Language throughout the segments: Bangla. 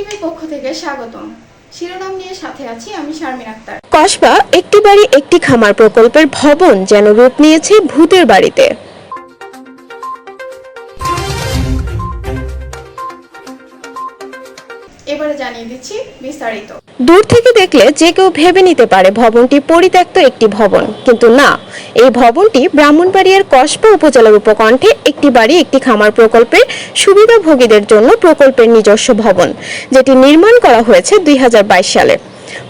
টিভির পক্ষ থেকে স্বাগতম। শিরোনাম নিয়ে সাথে আছি আমি শারমিন আক্তার। কসবা একটি বাড়ি একটি খামার প্রকল্পের ভবন যেন রূপ নিয়েছে ভূতের বাড়িতে। জানিয়ে দিচ্ছি বিস্তারিত। দূর থেকে দেখলে যে কেউ ভেবে নিতে পারে ভবনটি পরিত্যক্ত একটি ভবন। কিন্তু না, এই ভবনটি ব্রাহ্মণবাড়িয়ার কসবা উপজেলার উপকণ্ঠে একটি বাড়ি, একটি খামার প্রকল্পের সুবিধাভোগীদের জন্য প্রকল্পের নিজস্ব ভবন, যেটি নির্মাণ করা হয়েছে দুই হাজার বাইশ সালে।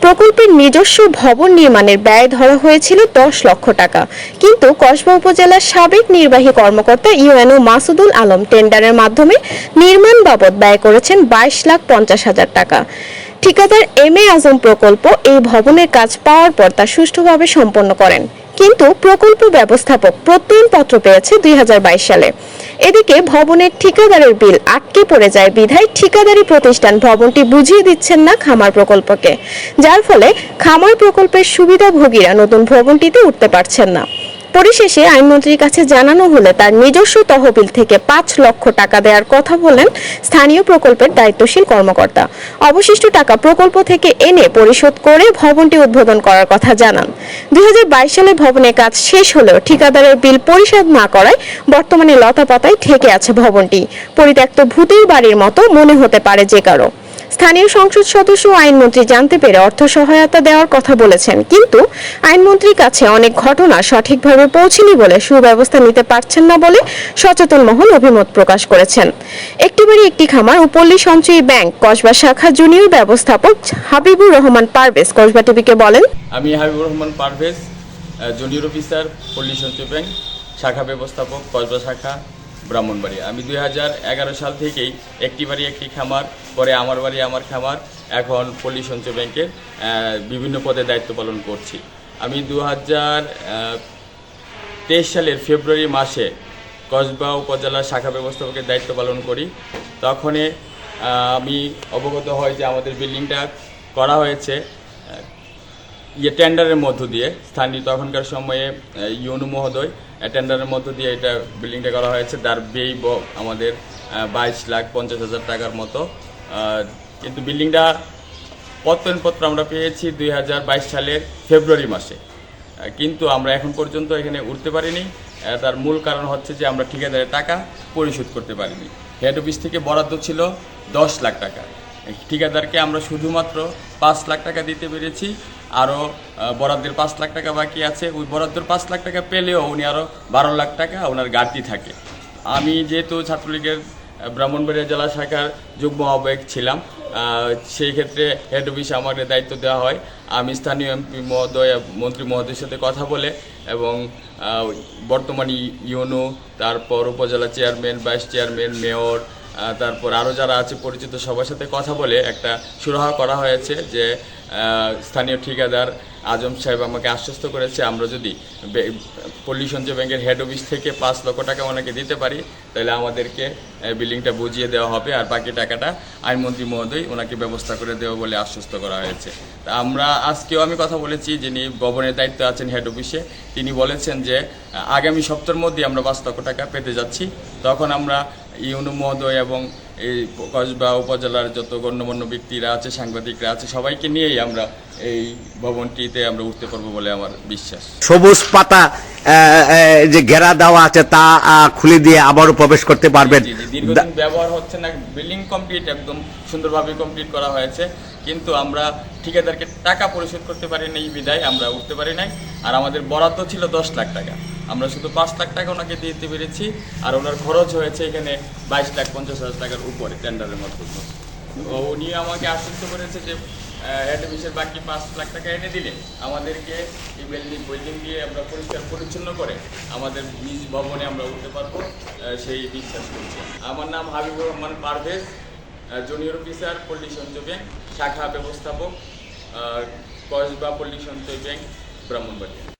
প্রকল্পের নিজস্ব ভবন নির্মাণের ব্যয় ধরা হয়েছিল দশ লক্ষ টাকা। কিন্তু কসবা উপজেলার সাবেক নির্বাহী কর্মকর্তা ইউএনও মাসুদুল আলম টেন্ডারের মাধ্যমে নির্মাণ বাবদ ব্যয় করেছেন বাইশ লাখ পঞ্চাশ হাজার টাকা। ঠিকাদার এম এ আজম প্রকল্প এই ভবনের কাজ পাওয়ার পর তা সুষ্ঠুভাবে সম্পন্ন করেন। কিন্তু প্রকল্প ব্যবস্থাপক প্রত্যয়নপত্র পেয়েছে দুই হাজার বাইশ সালে। এদিকে ভবনের ঠিকাদারের বিল আটকে পড়ে যায় বিধায় ঠিকাদারি প্রতিষ্ঠান ভবনটি বুঝিয়ে দিচ্ছেন না খামার প্রকল্পকে, যার ফলে খামার প্রকল্পের সুবিধাভোগীরা নতুন ভবনটিতে উঠতে পারছেন না। পরিশেষে আইনমন্ত্রীর কাছে জানানো হলে তার নিজস্ব তহবিল থেকে পাঁচ লক্ষ টাকা দেওয়ার কথা বলেন স্থানীয় প্রকল্পের দায়িত্বশীল কর্মকর্তা। অবশিষ্ট টাকা প্রকল্প থেকে এনে পরিশোধ করে ভবনটি উদ্বোধন করার কথা জানান। দুই হাজার বাইশ সালে ভবনের কাজ শেষ হলেও ঠিকাদারের বিল পরিশোধ না করায় বর্তমানে লতাপাতায় ঠেকে আছে ভবনটি। পরিত্যক্ত ভূতের বাড়ির মতো মনে হতে পারে যে কারও। স্থানীয় সংসদ সদস্য আইনমন্ত্রী জানতে পেরে অর্থ সহায়তা দেওয়ার কথা বলেছেন। কিন্তু আইনমন্ত্রীর কাছে অনেক ঘটনা সঠিকভাবে পৌঁছেনি বলে সুব্যবস্থা নিতে পারছেন না বলে সচেতন মহল অভিমত প্রকাশ করেছেন। একটি বাড়ি একটি খামার ও পল্লী সঞ্চয়ী ব্যাংক, কসবা শাখা জুনিয়র ব্যবস্থাপক হাবিবুর রহমান পারভেজ কসবা টিভিকে বলেন, আমি Habibur Rahman Parvez junior officer Palli Sanchay bank, শাখা ব্যবস্থাপক, কসবা শাখা ব্রাহ্মণবাড়ি। আমি দুই হাজার এগারো সাল থেকেই একটি বাড়ি একটি খামার পরে আমার বাড়ি আমার খামার এখন পল্লী সঞ্চয় ব্যাংকের বিভিন্ন পদে দায়িত্ব পালন করছি। আমি দু তেইশ সালের ফেব্রুয়ারি মাসে কসবা উপজেলা শাখা ব্যবস্থাপকের দায়িত্ব পালন করি। তখনই আহ, আমি অবগত হই যে আমাদের বিল্ডিংটা করা হয়েছে ইয়ে টেন্ডারের মধ্য দিয়ে, স্থানীয় তখনকার সময়ে ইউনু মহোদয় টেন্ডারের মধ্য দিয়ে এটা বিল্ডিংটা করা হয়েছে। তার ব্যয় আমাদের বাইশ লাখ পঞ্চাশ হাজার টাকার মতো। কিন্তু বিল্ডিংটা পত্তনপত্র আমরা পেয়েছি দুই হাজার বাইশ সালের ফেব্রুয়ারি মাসে। কিন্তু আমরা এখন পর্যন্ত এখানে উঠতে পারিনি। তার মূল কারণ হচ্ছে যে আমরা ঠিকাদারের টাকা পরিশোধ করতে পারিনি। হেড অফিস থেকে বরাদ্দ ছিল দশ লাখ টাকা। ঠিকাদারকে আমরা শুধুমাত্র পাঁচ লাখ টাকা দিতে পেরেছি। আরও বরাদ্দের পাঁচ লাখ টাকা বাকি আছে। ওই বরাদ্দের পাঁচ লাখ টাকা পেলেও উনি আরও বারো লাখ টাকা ওনার ঘাটতি থাকে। আমি যেহেতু ছাত্রলীগের ব্রাহ্মণবাড়িয়া জেলা শাখার যুগ্ম আহ্বায়ক ছিলাম সেই ক্ষেত্রে হেড অফিসে আমাকে দায়িত্ব দেওয়া হয়। আমি স্থানীয় এমপি মহোদয়, মন্ত্রী মহোদয়ের সাথে কথা বলে এবং বর্তমান ইউনো, তারপর উপজেলা চেয়ারম্যান ভাইস চেয়ারম্যান মেয়র তারপর আরও যারা আছে পরিচিত সবার সাথে কথা বলে একটা সুরাহা করা হয়েছে যে স্থানীয় ঠিকাদার আজম সাহেব আমাকে আশ্বস্ত করেছে, আমরা যদি পল্লী সঞ্চয় ব্যাংকের হেড অফিস থেকে পাঁচ লক্ষ টাকা ওনাকে দিতে পারি, তাহলে আমাদেরকে বিল্ডিংটা বুঝিয়ে দেওয়া হবে আর বাকি টাকাটা আইনমন্ত্রী মহোদয় ওনাকে ব্যবস্থা করে দেওয়া বলে আশ্বস্ত করা হয়েছে। তা আমরা আজকেও আমি কথা বলেছি, যিনি ভবনের দায়িত্ব আছেন হেড অফিসে তিনি বলেছেন যে, আগামী সপ্তাহের মধ্যে আমরা পাঁচ লক্ষ টাকা পেতে যাচ্ছি। তখন আমরা ইউনু মহোদয় এবং এই কসবা উপজেলার যত গণ্যমান্য ব্যক্তিরা আছে সাংবাদিকরা আছে সবাইকে নিয়েই আমরা এই ভবনটিতে আমরা উঠতে পারব বলে আমার বিশ্বাস। সবুজ পাতা যে ঘেরা দেওয়া আছে তা খুলে দিয়ে আবারও প্রবেশ করতে পারবেন। দীর্ঘদিন ব্যবহার হচ্ছে না বিল্ডিং কমপ্লিট একদম সুন্দরভাবে কমপ্লিট করা হয়েছে কিন্তু আমরা ঠিকাদারকে টাকা পরিশোধ করতে পারি নাই বিদায় আমরা উঠতে পারি নাই। আর আমাদের বরাদ্দ ছিল দশ লাখ টাকা। আমরা শুধু পাঁচ লাখ টাকা ওনাকে দিতে পেরেছি আর ওনার খরচ হয়েছে এখানে বাইশ লাখ, পঞ্চাশ হাজার টাকার উপরে টেন্ডারের মাধ্যমে উনি আমাকে আশ্বস্ত করেছে যে অফিসের বাকি পাঁচ লাখ টাকা এনে দিলে আমাদেরকে এই বিল্ডিং বিল্ডিং দিয়ে আমরা পরিষ্কার পরিচ্ছন্ন করে আমাদের নিজ ভবনে আমরা উঠতে পারব সেই বিশ্বাস করছি। আমার নাম Habibur Rahman Parvez junior officer Palli Sanchay bank, শাখা ব্যবস্থাপক কসবা পল্লী সঞ্চয় ব্যাংক, ব্রাহ্মণবাড়িয়া।